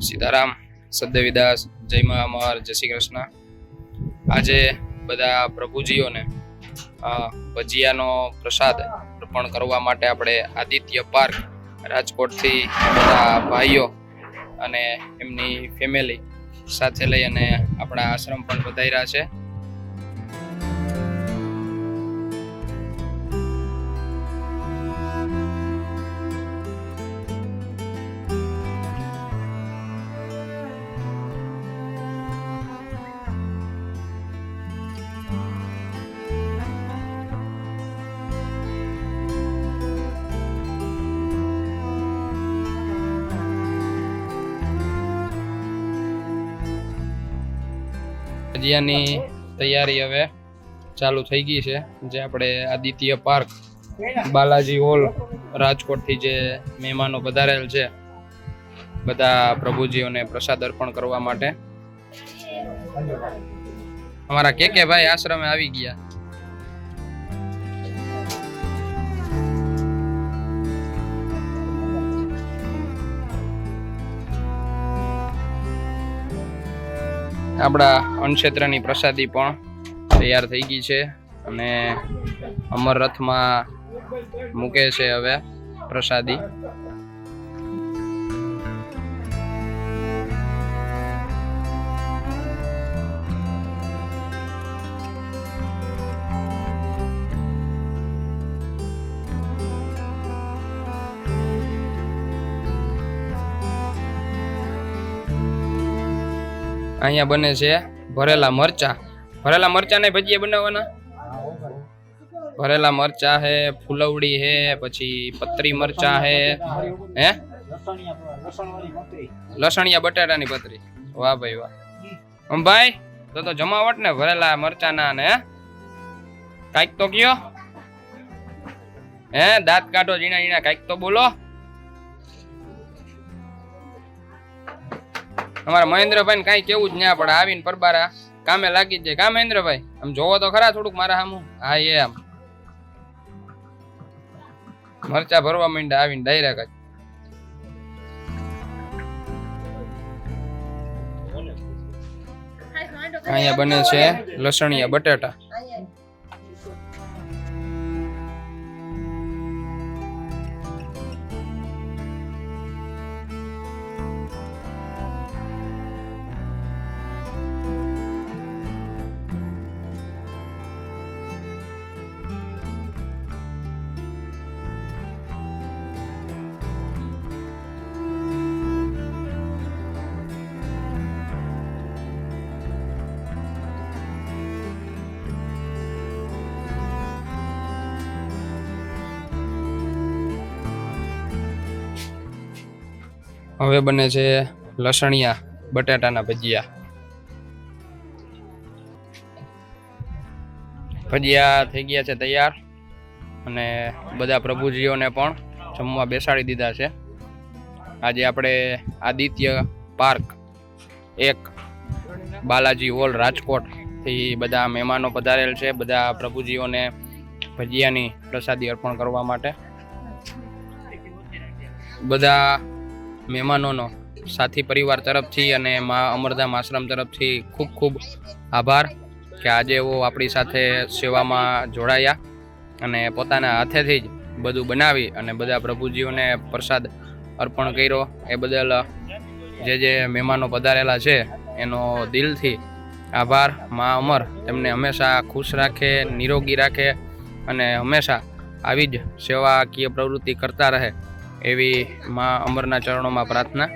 સીતારામ, સદ્યવિદાસ, જય મા અમર, જય શ્રી કૃષ્ણ. આજે બધા પ્રભુજીઓને ભજીયાનો પ્રસાદ અર્પણ કરવા માટે આપણે આદિત્ય પાર્ક રાજકોટથી બધા ભાઈઓ અને એમની ફેમિલી સાથે લઈ અને આપણા આશ્રમ પણ વધાર્યા છે. ભજીયાની તૈયારી હવે ચાલુ થઈ ગઈ છે, જે આપણે આદિત્ય પાર્ક, બાલાજી હોલ, રાજકોટથી જે મહેમાનો પધારેલ છે, બધા પ્રભુજીઓને પ્રસાદ અર્પણ કરવા માટે. અમારા કે કે ભાઈ આશ્રમે આવી ગયા? આપણા અન્નક્ષેત્રની પ્રસાદી પણ તૈયાર થઈ ગઈ છે અને અમર રથમાં મૂકે છે હવે પ્રસાદી. અહીંયા બને છે ભરેલા મરચા. ભરેલા મરચા ને ભજીયા બનાવવાના? ભરેલા મરચા હે, ફુલવડી હે, પછી પતરી મરચા હે. હે? લસણિયા બટાટાની પતરી. વાહ ભાઈ વાહ. ભાઈ, તો તો જમાવટ ને ભરેલા મરચાના ને કાંઈક તો કયો. હે, દાંત કાઢો ઝીણા ઝીણા કાંઈક તો બોલો. અમારા મહેન્દ્રભાઈ ને કઈ કેવું જ ના પડે. આવીને પરબારા કામે લાગી જાય. કા મહેન્દ્રભાઈ? આમ જોવો તો ખરા થોડુંક મારા સામું હા એ આમ. મરચા ભરવા માંડ્યા આવીને ડાયરેક્ટ જ. અહીંયા બને છે લસણિયા બટાટા. હવે બને છે લસણિયા, બટાટાના ભજીયા. ભજીયા થઈ ગયા છે તૈયાર અને બધા પ્રભુજીઓને પણ જમવા બેસાડી દીધા છે. આજે આપણે આદિત્ય પાર્ક એક બાલાજી હોલ રાજકોટથી બધા મહેમાનો પધારેલ છે, બધા પ્રભુજીઓને ભજીયાની પ્રસાદી અર્પણ કરવા માટે. બધા મહેમાનોનો સાથી પરિવાર તરફથી અને મા અમરધામ આશ્રમ તરફથી ખૂબ ખૂબ આભાર કે આજે એવો આપણી સાથે સેવામાં જોડાયા અને પોતાના હાથેથી જ બધું બનાવી અને બધા પ્રભુજીઓને પ્રસાદ અર્પણ કર્યો. એ બદલ જે જે મહેમાનો પધારેલા છે, એનો દિલથી આભાર. મા અમર તેમને હંમેશા ખુશ રાખે, નિરોગી રાખે અને હંમેશા આવી જ સેવાકીય પ્રવૃત્તિ કરતા રહે. એવી મા અમરના ચરણોમાં પ્રાર્થના.